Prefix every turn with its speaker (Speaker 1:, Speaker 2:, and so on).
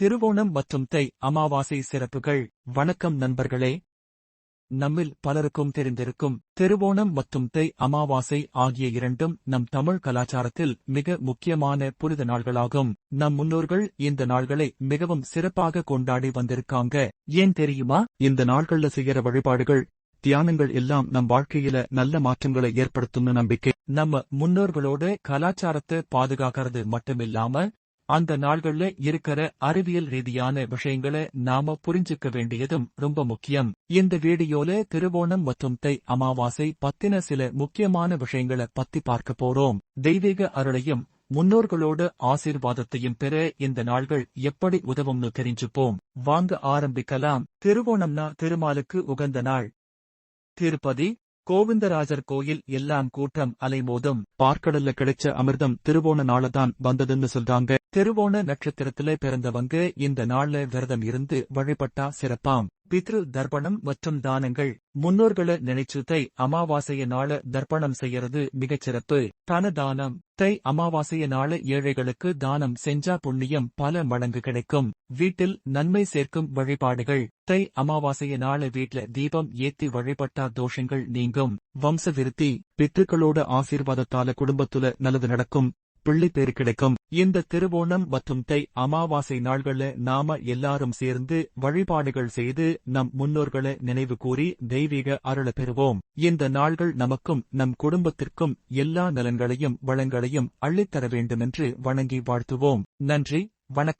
Speaker 1: திருவோணம் மற்றும் தை அமாவாசை சிறப்புகள். வணக்கம் நண்பர்களே. நம்மில் பலருக்கும் தெரிந்திருக்கும் திருவோணம் மற்றும் தை அமாவாசை ஆகிய இரண்டும் நம் தமிழ் கலாச்சாரத்தில் மிக முக்கியமான புனித நாள்களாகும். நம் முன்னோர்கள் இந்த நாள்களை மிகவும் சிறப்பாக கொண்டாடி வந்திருக்காங்க. ஏன் தெரியுமா? இந்த நாள்கள்ல செய்யற வழிபாடுகள் தியானங்கள் எல்லாம் நம் வாழ்க்கையில நல்ல மாற்றங்களை ஏற்படுத்தும்னு நம்பிக்கை. நம்ம முன்னோர்களோட கலாச்சாரத்தை பாதுகாக்கிறது மட்டுமில்லாம அந்த நாள்கள்ல இருக்கிற அறிவியல் ரீதியான விஷயங்களை நாம புரிஞ்சுக்க வேண்டியதும் ரொம்ப முக்கியம். இந்த வீடியோல திருவோணம் மற்றும் தை அமாவாசை பத்தின சில முக்கியமான விஷயங்களை பத்தி பார்க்க போறோம். தெய்வீக அருளையும் முன்னோர்களோட ஆசீர்வாதத்தையும் பெற இந்த நாள்கள் எப்படி உதவும்னு தெரிஞ்சுப்போம். வாங்க ஆரம்பிக்கலாம். திருவோணம்னா திருமாலுக்கு உகந்த நாள். திருப்பதி கோவிந்தராஜர் கோயில் எல்லாம் கூட்டம் அலைமோதும் பார்க்கடல்ல கிடைச்ச அமிர்தம் திருவோண நாளதான் வந்ததுன்னு சொல்றாங்க. திருவோண நட்சத்திரத்திலே பிறந்தவங்க இந்த நாள்ல விரதம் இருந்து வழிபட்டா சிறப்பாம். பித்ரு தர்ப்பணம் மற்றும் தானங்கள். முன்னோர்களை நினைச்சு தை அமாவாசைய நாள தர்ப்பணம் செய்யறது மிகச் சிறப்பு. தன தானம். தை அமாவாசைய நாள ஏழைகளுக்கு தானம் செஞ்சா புண்ணியம் பல மடங்கு கிடைக்கும். வீட்டில் நன்மை சேர்க்கும் வழிபாடுகள். தை அமாவாசைய நாள வீட்ல தீபம் ஏத்தி வழிபட்டா தோஷங்கள் நீங்கும். வம்ச விருத்தி. பித்ருக்களோட ஆசீர்வாதத்தால குடும்பத்துல நல்லது நடக்கும். பிள்ளைப்பேறு கிடைக்கும். இந்த திருவோணம் மற்றும் தை அமாவாசை நாள்கள நாம எல்லாரும் சேர்ந்து வழிபாடுகள் செய்து நம் முன்னோர்களை நினைவு கூறி தெய்வீக அருள பெறுவோம். இந்த நாள்கள் நமக்கும் நம் குடும்பத்திற்கும் எல்லா நலன்களையும் வளங்களையும் அள்ளித்தர வேண்டுமென்று வணங்கி வாழ்த்துவோம். நன்றி வணக்கம்.